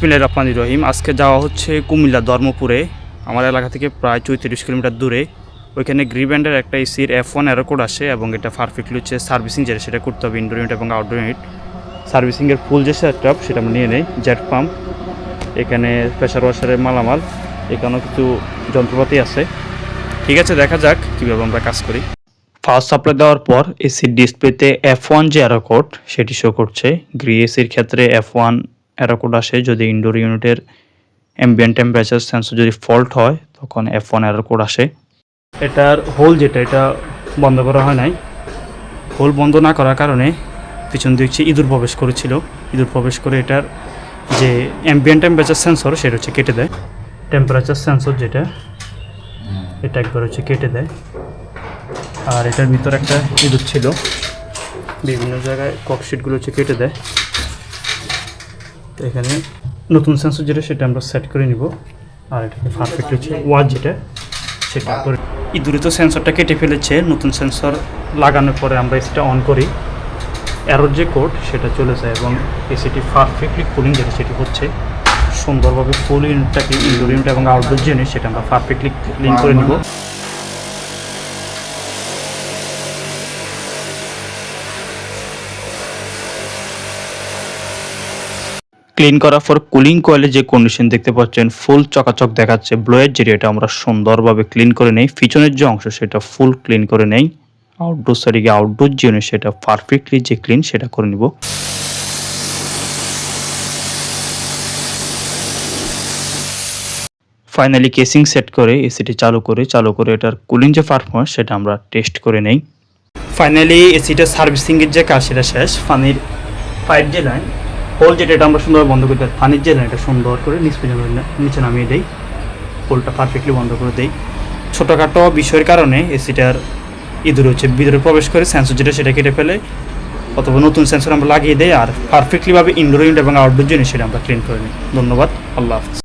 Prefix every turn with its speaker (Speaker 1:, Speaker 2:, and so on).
Speaker 1: বিসমিল্লাহ রহমান রহিম। আজকে যাওয়া হচ্ছে কুমিল্লা ধর্মপুরে। আমার এলাকা থেকে প্রায় চৌত্রিশ কিলোমিটার দূরে। ওইখানে গ্রিব্যান্ডের একটা এসির এফ ওয়ান এরো কোড আসে এবং এটা পারফেক্টলি হচ্ছে সার্ভিসিং যেটা, সেটা করতে হবে ইনডোর ইউনিট এবং আউটডোর ইউনিট সার্ভিসিংয়ের ফুল যে সেট সেটা আমরা নিয়ে নেই জেট পাম্প এখানে প্রেশার ওয়াশারের মালামাল, এখানেও কিছু যন্ত্রপাতি আছে। ঠিক আছে, দেখা যাক কীভাবে আমরা কাজ করি। ফার্স্ট সাপ্লাই দেওয়ার পর এসির ডিসপ্লেতে এফ ওয়ান যে অ্যারো কোড সেটি শো করছে। গ্রি এসির ক্ষেত্রে এফ ওয়ান অ্যারো কোড আসে, যদি ইনডোর ইউনিটের অ্যাম্বিয়েন্ট টেম্পারেচার সেন্সর যদি ফল্ট হয়, তখন এফ ওয়ান অ্যারো কোড আসে। এটার হোল যেটা, এটা বন্ধ করা হয় নাই। হোল বন্ধ না করার কারণে পিছন হচ্ছে ইঁদুর প্রবেশ করেছিল। ইঁদুর প্রবেশ করে এটার যে অ্যাম্বিয়েন্ট টেম্পারেচার সেন্সর সেটা হচ্ছে কেটে দেয়। টেম্পারেচার সেন্সর যেটা, এটা একবার হচ্ছে কেটে দেয়। আর এটার ভিতর একটা ইঁদুর ছিল। বিভিন্ন জায়গায় ককশিটগুলো হচ্ছে কেটে দেয়। তো এখানে নতুন সেন্সর যেটা, সেটা আমরা সেট করে নিব। আর এটাকে পারফেক্ট হচ্ছে ওয়াচ যেটা, সেটা করে ইঁদুরে তো সেন্সরটা কেটে ফেলেছে। নতুন সেন্সর লাগানোর পরে আমরা এসিটা অন করি। অ্যারোর যে কোড সেটা চলে যায় এবং এসিটি পারফেক্টলি কুলিং যেটা, সেটি হচ্ছে সুন্দরভাবে ফুল ইউনিটটাকে ইনডোর ইউনিট এবং আউটডোর জিনিস সেটা আমরা পারফেক্টলি ক্লিন করে নিব। ক্লিন করার পর কুলিং কয়েলে যে কন্ডিশন দেখতে পাচ্ছেন ফুল চকাচক দেখাচ্ছে ব্লোয়ের যে এটা আমরা সুন্দরভাবে ক্লিন করে নেই। পিছনের যে অংশ, সেটা ফুল ক্লিন করে নেই। আউটডোর সাইডে আউটডোর যে সেটা পারফেক্টলি যে ক্লিন সেটা করে নিব। ফাইনালি কেসিং সেট করে এসিটি চালু করে চালু করে এটার কুলিং যে পারফরমেন্স সেটা আমরা টেস্ট করে নেই। ফাইনালি এসিটা সার্ভিসিংয়ের যে কাজ, সেটা শেষ। পানির পাইপ যে লাইন হোল যেটা, এটা আমরা সুন্দরভাবে বন্ধ করে দিই। পানির জেলা এটা সুন্দর করে নিচ পর্যন্ত নিচে নামিয়ে দেই। হোলটা পারফেক্টলি বন্ধ করে দেই। ছোটোখাটো বিষয়ের কারণে এসিটার ইঁদুর হচ্ছে ভিতরে প্রবেশ করে সেন্সর যেটা, সেটা কেটে ফেলে। অথবা নতুন সেন্সর আমরা লাগিয়ে দেয় আর পারফেক্টলিভাবে ইনডোর ইউনিট এবং আউটডোর জন্য সেটা আমরা ক্লিন করে নিই। ধন্যবাদ, আল্লাহ হাফিজ।